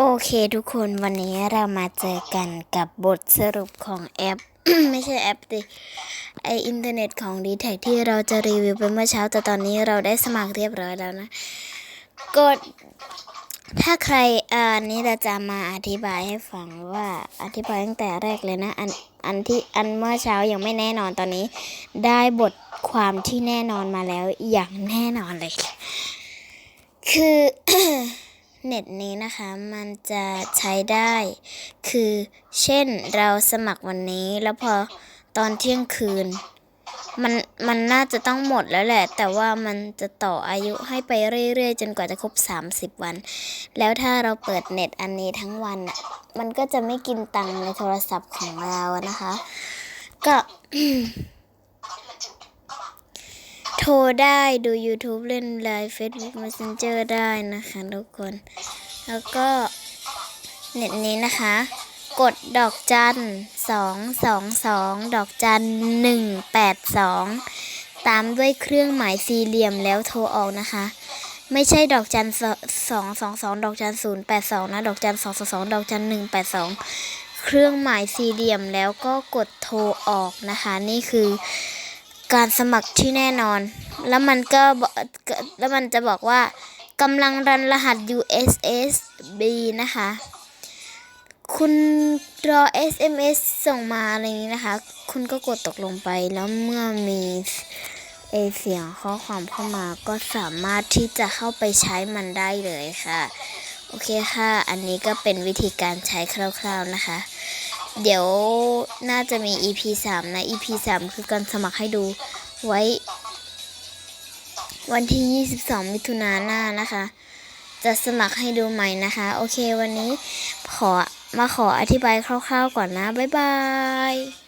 โอเคทุกคนวันนี้เรามาเจอกันกับบทสรุปของแอป ไม่ใช่แอปดิไออินเทอร์เน็ตของ d t แทที่เราจะรีวิวไปเมื่อเช้า แต่ตอนนี้เราได้สมัครเรียบร้อยแล้วนะ กด ถ้าใครอ่านนี้เราจะมาอธิบายให้ฟังว่าอธิบายตั้งแต่แรกเลยนะ อันอันที่อันเมื่อเช้ายังไม่แน่นอนตอนนี้ ได้บทความที่แน่นอนมาแล้วอย่างแน่นอนเลย คือ เน็ตนี้นะคะมันจะใช้ได้ คือเช่นเราสมัครวันนี้แล้วพอตอนเที่ยงคืน มันมันน่าจะต้องหมดแล้วแหละ แต่ว่ามันจะต่ออายุให้ไปเรื่อยๆ จนกว่าจะครบ 30 วัน แล้วถ้าเราเปิดเน็ตอันนี้ทั้งวันอะมันก็จะไม่กินตังค์ในโทรศัพท์ของเรานะคะ ก็ ทรได้ดู YouTube เล่นไลน์ Facebook Messenger ได้นะคะทุกคน แล้วก็เน็ตนี้นะคะ กดดอกจันสองสองสองดอกจันหนึ่งแปดสองตามด้วยเครื่องหมายสี่เหลี่ยมแล้วโทรออกนะคะ ไม่ใช่ดอกจันสองสองสองดอกจันศูนย์แปดสองนะดอกจันสองสองสองดอกจันหนึ่งแปดสองเครื่องหมายสี่เหลี่ยมแล้วก็กดโทรออกนะคะ นี่คือ การสมัครที่แน่นอน แล้วมันก็แล้วมันจะบอกว่ากำลังรันรหัส USSB นะคะ คุณรอ SMS ส่งมาอะไรนี้นะคะ คุณก็กดตกลงไปแล้วเมื่อมีเอเสียงข้อความเข้ามาก็สามารถที่จะเข้าไปใช้มันได้เลยค่ะ โอเคค่ะ อันนี้ก็เป็นวิธีการใช้คร่าวๆนะคะ เดี๋ยวน่าจะมี EP 3 นะ EP 3 คือการสมัครให้ดูไว้ วันที่ 22 มิถุนายนหน้านะคะ จะสมัครให้ดูใหม่นะคะ โอเควันนี้ขอมาขออธิบายคร่าวๆก่อนนะ บ๊ายบาย